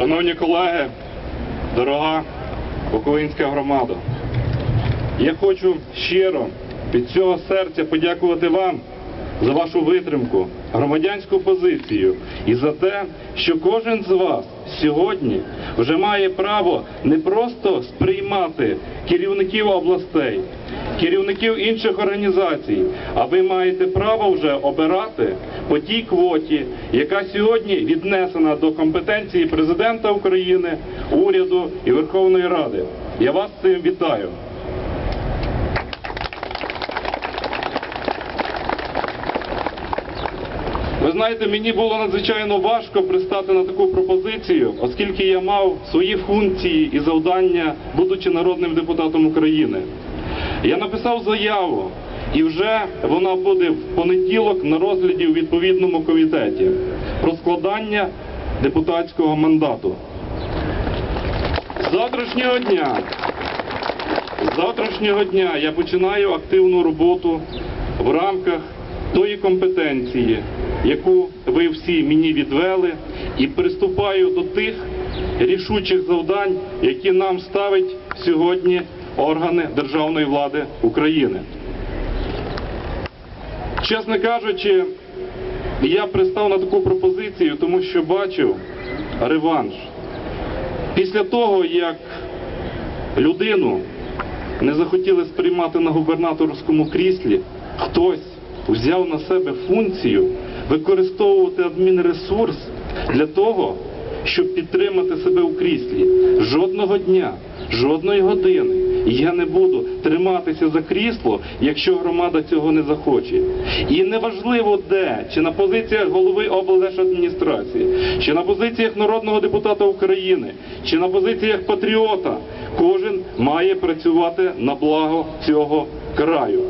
Шановні колеги, дорога Буковинська громада, я хочу щиро від цього серця подякувати вам за вашу витримку, громадянську позицію і за те, що кожен з вас сьогодні вже має право не просто сприймати керівників областей, керівників інших організацій, а ви маєте право вже обирати по тій квоті, яка сьогодні віднесена до компетенції президента України, уряду і Верховної Ради. Я вас цим вітаю. Ви знаєте, мені було надзвичайно важко пристати на таку пропозицію, оскільки я мав свої функції і завдання, будучи народним депутатом України. Я написав заяву, і вже вона буде в понеділок на розгляді у відповідному комітеті про складання депутатського мандату. З завтрашнього дня завтрашнього дня я починаю активну роботу в рамках тої компетенції, яку ви всі мені відвели, і приступаю до тих рішучих завдань, які нам ставить сьогодні органи державної влади України. Чесно кажучи, я пристав на таку пропозицію, тому що бачив реванш. Після того, як людину не захотіли сприймати на губернаторському кріслі, хтось взяв на себе функцію використовувати адмінресурс для того, щоб підтримати себе у кріслі. Жодного дня, жодної години я не буду триматися за крісло, якщо громада цього не захоче. І неважливо де, чи на позиціях голови облдержадміністрації, чи на позиціях народного депутата України, чи на позиціях патріота, кожен має працювати на благо цього краю.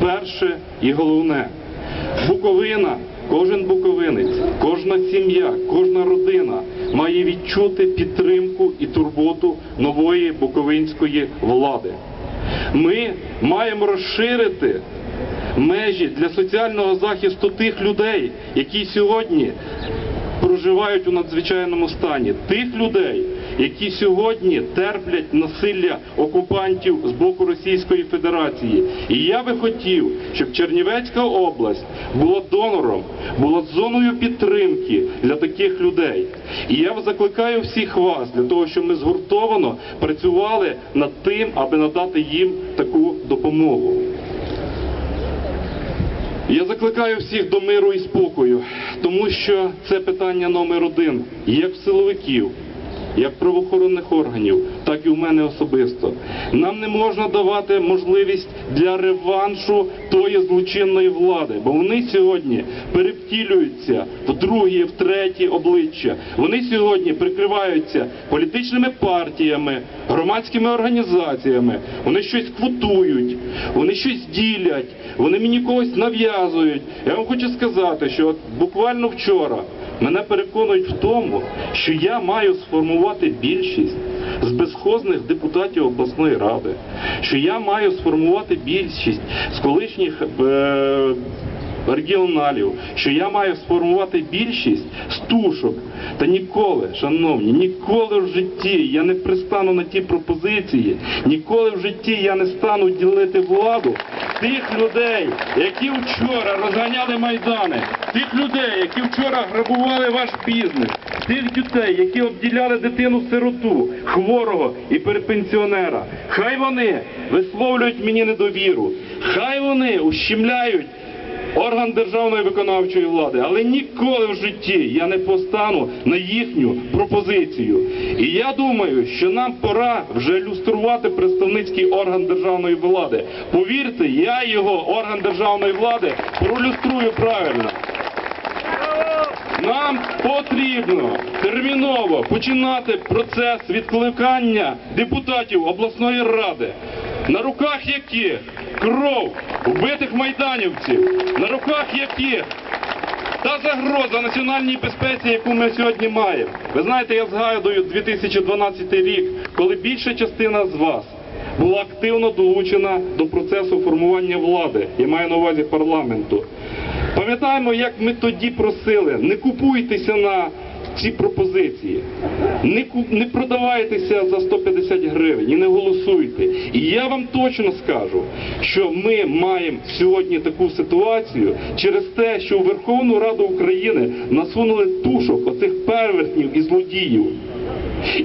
Перше і головне. Буковина, кожен буковинець, кожна сім'я, кожна родина має відчути підтримку і турботу нової буковинської влади. Ми маємо розширити межі для соціального захисту тих людей, які сьогодні проживають у надзвичайному стані, тих людей, які сьогодні терплять насилля окупантів з боку Російської Федерації. І я би хотів, щоб Чернівецька область була донором, була зоною підтримки для таких людей. І я закликаю всіх вас для того, щоб ми згуртовано працювали над тим, аби надати їм таку допомогу. Я закликаю всіх до миру і спокою, тому що це питання номер один, як силовиків, як правоохоронних органів, так і в мене особисто. Нам не можна давати можливість для реваншу тої злочинної влади, бо вони сьогодні перевтілюються в другі, в треті обличчя. Вони сьогодні прикриваються політичними партіями, громадськими організаціями. Вони щось квотують, вони щось ділять, вони мені когось нав'язують. Я вам хочу сказати, що от буквально вчора. Мене переконують в тому, що я маю сформувати більшість з безхозних депутатів обласної ради, що я маю сформувати більшість з колишніх е, регіоналів, що я маю сформувати більшість з тушок. Та ніколи, шановні, ніколи в житті я не пристану на ті пропозиції, ніколи в житті я не стану ділити владу тих людей, які вчора розганяли майдани, тих людей, які вчора грабували ваш бізнес, тих дітей, які обділяли дитину сироту, хворого і перепенсіонера. Хай вони висловлюють мені недовіру, хай вони ущемляють орган державної виконавчої влади, але ніколи в житті я не постану на їхню пропозицію. І я думаю, що нам пора вже люструвати представницький орган державної влади. Повірте, я його орган державної влади пролюструю правильно. Нам потрібно терміново починати процес відкликання депутатів обласної ради, на руках яких кров вбитих майданівців, на руках яких та загроза національній безпеці, яку ми сьогодні маємо. Ви знаєте, я згадую 2012 рік, коли більша частина з вас була активно долучена до процесу формування влади, я маю на увазі парламенту. Пам'ятаємо, як ми тоді просили, не купуйтеся на ці пропозиції. Не, не продавайтеся за 150 гривень і не голосуйте. І я вам точно скажу, що ми маємо сьогодні таку ситуацію через те, що у Верховну Раду України насунули тушок оцих первертнів і злодіїв.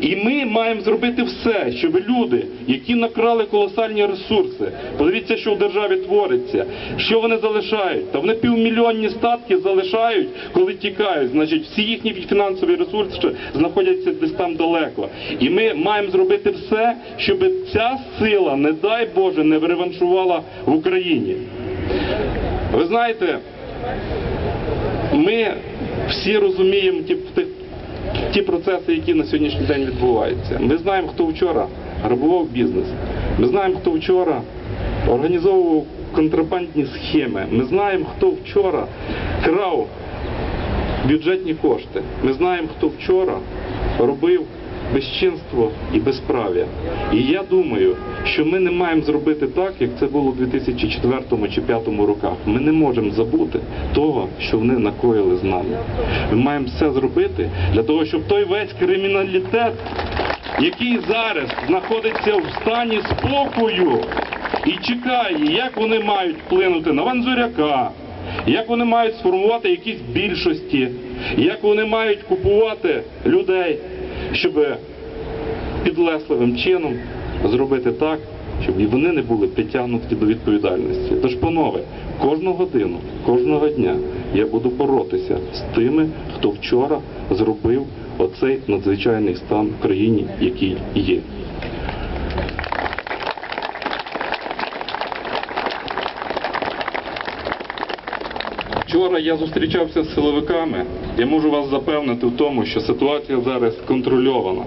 І ми маємо зробити все, щоб люди, які накрали колосальні ресурси, подивіться, що в державі твориться, що вони залишають. Та вони півмільйонні статки залишають, коли тікають. Значить, всі їхні фінансові ресурси знаходяться десь там далеко. І ми маємо зробити все, щоб ця сила, не дай Боже, не реваншувала в Україні. Ви знаєте, ми всі розуміємо ті, ті, ті процеси, які на сьогоднішній день відбуваються. Ми знаємо, хто вчора грабував бізнес. Ми знаємо, хто вчора організовував контрабандні схеми. Ми знаємо, хто вчора крав бюджетні кошти. Ми знаємо, хто вчора робив безчинство і безправ'я. І я думаю, що ми не маємо зробити так, як це було у 2004 чи 2005 роках. Ми не можемо забути того, що вони накоїли з нами. Ми маємо все зробити для того, щоб той весь криміналітет, який зараз знаходиться в стані спокою і чекає, як вони мають вплинути на Ванзуряка, як вони мають сформувати якісь більшості, як вони мають купувати людей, щоб підлесливим чином зробити так, щоб і вони не були притягнуті до відповідальності. Тож, панове, кожну годину, кожного дня я буду боротися з тими, хто вчора зробив оцей надзвичайний стан в країні, який є. Вчора я зустрічався з силовиками. Я можу вас запевнити в тому, що ситуація зараз контрольована.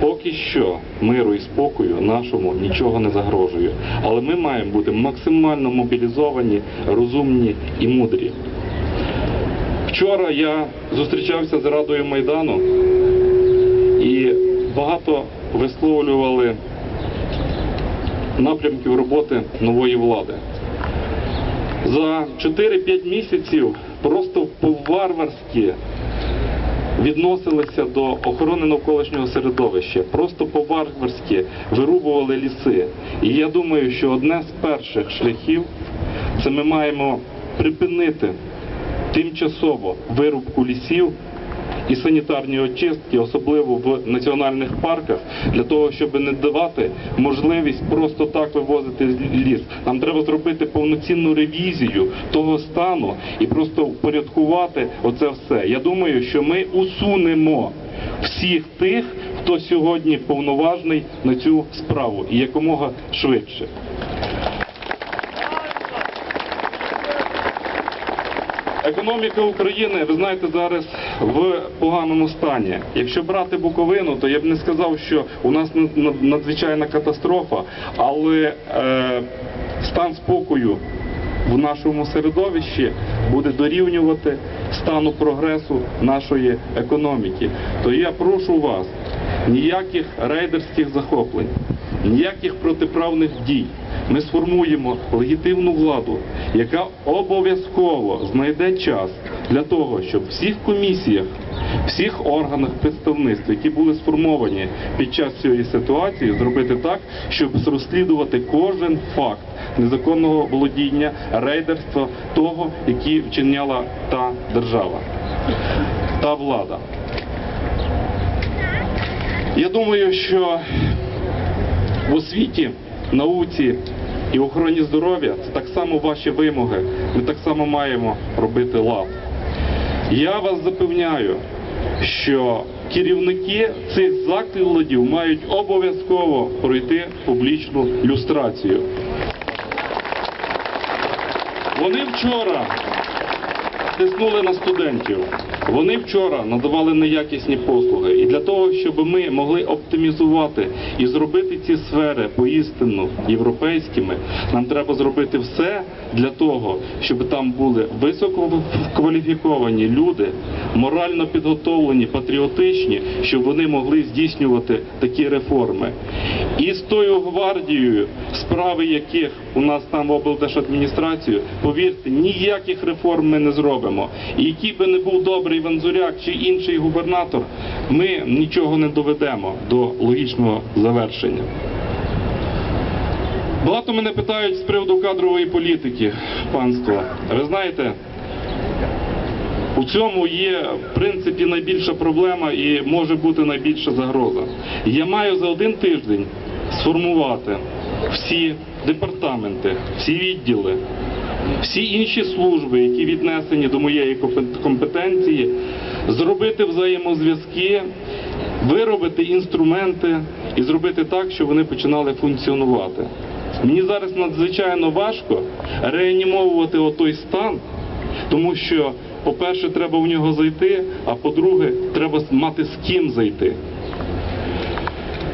Поки що миру і спокою нашому нічого не загрожує. Але ми маємо бути максимально мобілізовані, розумні і мудрі. Вчора я зустрічався з Радою Майдану і багато висловлювали напрямків роботи нової влади. За 4-5 місяців просто по-варварськи відносилися до охорони навколишнього середовища, просто по-варварськи вирубували ліси. І я думаю, що одне з перших шляхів це ми маємо припинити тимчасово вирубку лісів і санітарні очистки, особливо в національних парках, для того, щоб не давати можливість просто так вивозити ліс. Нам треба зробити повноцінну ревізію того стану і просто впорядкувати оце все. Я думаю, що ми усунемо всіх тих, хто сьогодні повноважний на цю справу і якомога швидше. Економіка України, ви знаєте, зараз в поганому стані. Якщо брати Буковину, то я б не сказав, що у нас над- над- надзвичайна катастрофа, але е, стан спокою в нашому середовищі буде дорівнювати стану прогресу нашої економіки. То я прошу вас, ніяких рейдерських захоплень, ніяких протиправних дій. Ми сформуємо легітимну владу, яка обов'язково знайде час для того, щоб всіх комісіях, всіх органах представництва, які були сформовані під час цієї ситуації, зробити так, щоб розслідувати кожен факт незаконного володіння, рейдерства того, які вчиняла та держава, та влада. Я думаю, що в освіті, науці і охороні здоров'я це так само ваші вимоги. Ми так само маємо робити лад. Я вас запевняю, що керівники цих закладів мають обов'язково пройти публічну люстрацію. Вони вчора тиснули на студентів. Вони вчора надавали неякісні послуги. І для того, щоб ми могли оптимізувати і зробити ці сфери поістину європейськими, нам треба зробити все для того, щоб там були висококваліфіковані люди, морально підготовлені, патріотичні, щоб вони могли здійснювати такі реформи. І з тою гвардією, справи яких у нас там в облдержадміністрацію, повірте, ніяких реформ ми не зробимо. І який би не був добрий Ванзуряк чи інший губернатор, ми нічого не доведемо до логічного завершення. Багато мене питають з приводу кадрової політики, панство. Ви знаєте, у цьому є в принципі найбільша проблема і може бути найбільша загроза. Я маю за один тиждень сформувати всі департаменти, всі відділи, всі інші служби, які віднесені до моєї компетенції, зробити взаємозв'язки, виробити інструменти і зробити так, щоб вони починали функціонувати. Мені зараз надзвичайно важко реанімовувати отой стан, тому що, по-перше, треба в нього зайти, а по-друге, треба мати з ким зайти.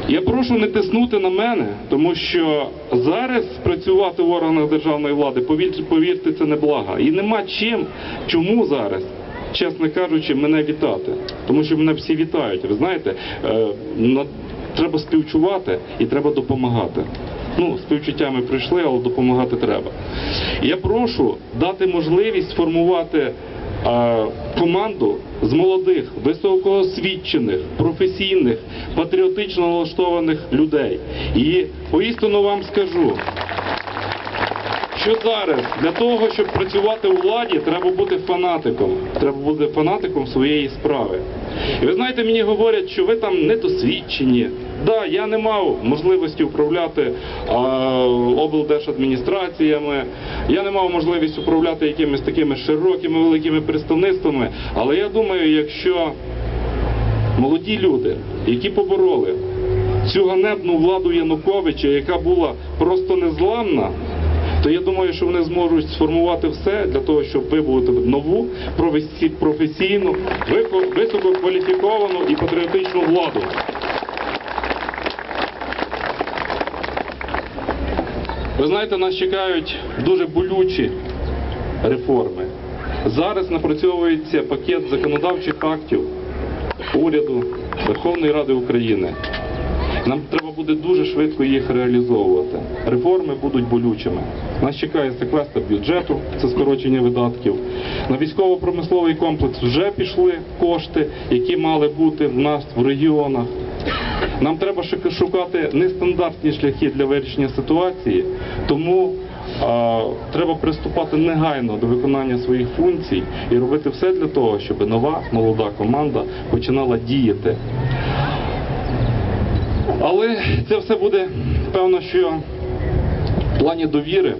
Я прошу не тиснути на мене, тому що зараз працювати в органах державної влади, повір- повірте, це не блага. І нема чим, чому зараз, чесно кажучи, мене вітати. Тому що мене всі вітають. Ви знаєте, е, треба співчувати і треба допомагати. Ну, співчуттями прийшли, але допомагати треба. Я прошу дати можливість сформувати е, команду з молодих, високоосвічених, професійних, патріотично налаштованих людей. І поістину вам скажу, що зараз для того, щоб працювати у владі, треба бути фанатиком. Треба бути фанатиком своєї справи. І ви знаєте, мені говорять, що ви там недосвідчені. Да, я не мав можливості управляти а, облдержадміністраціями, я не мав можливість управляти якимись такими широкими великими представництвами. Але я думаю, якщо молоді люди, які побороли цю ганебну владу Януковича, яка була просто незламна, то я думаю, що вони зможуть сформувати все для того, щоб вибудувати нову професійну, висококваліфіковану і патріотичну владу. Ви знаєте, нас чекають дуже болючі реформи. Зараз напрацьовується пакет законодавчих актів уряду Верховної Ради України. Нам треба буде дуже швидко їх реалізовувати. Реформи будуть болючими. Нас чекає секвестр бюджету, це скорочення видатків. На військово-промисловий комплекс вже пішли кошти, які мали бути в нас в регіонах. Нам треба шукати нестандартні шляхи для вирішення ситуації, тому а, треба приступати негайно до виконання своїх функцій і робити все для того, щоб нова молода команда починала діяти. Але це все буде певно, що в плані довіри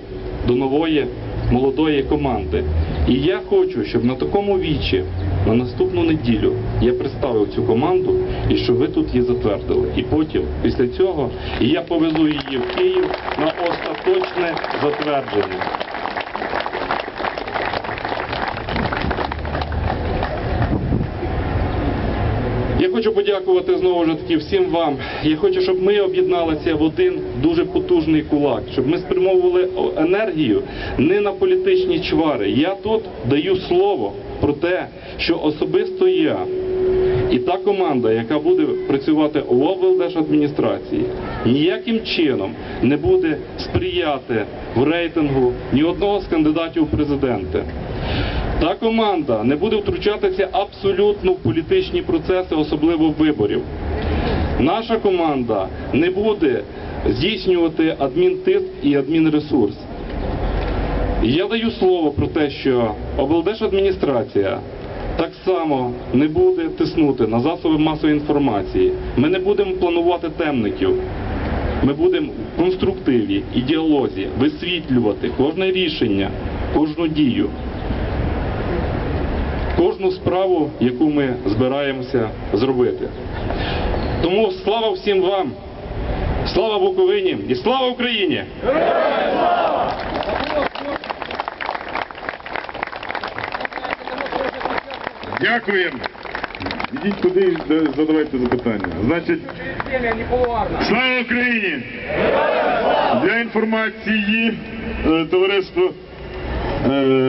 до нової молодої команди. І я хочу, щоб на такому вічі на наступну неділю я представив цю команду і щоб ви тут її затвердили. І потім, після цього, я повезу її в Київ на остаточне затвердження. Хочу подякувати знову ж таки всім вам. Я хочу, щоб ми об'єдналися в один дуже потужний кулак, щоб ми спрямовували енергію не на політичні чвари. Я тут даю слово про те, що особисто я і та команда, яка буде працювати в облдержадміністрації, ніяким чином не буде сприяти в рейтингу ні одного з кандидатів у президенти. Та команда не буде втручатися абсолютно в політичні процеси, особливо виборів. Наша команда не буде здійснювати адмінтиск і адмінресурс. Я даю слово про те, що облдержадміністрація так само не буде тиснути на засоби масової інформації. Ми не будемо планувати темників. Ми будемо в конструктиві і діалозі висвітлювати кожне рішення, кожну дію кожну справу, яку ми збираємося зробити. Тому слава всім вам, слава Буковині і слава Україні! Дякуємо. Ідіть туди, де- задавайте запитання. Значить, слава Україні! Для інформації е, товариство. е,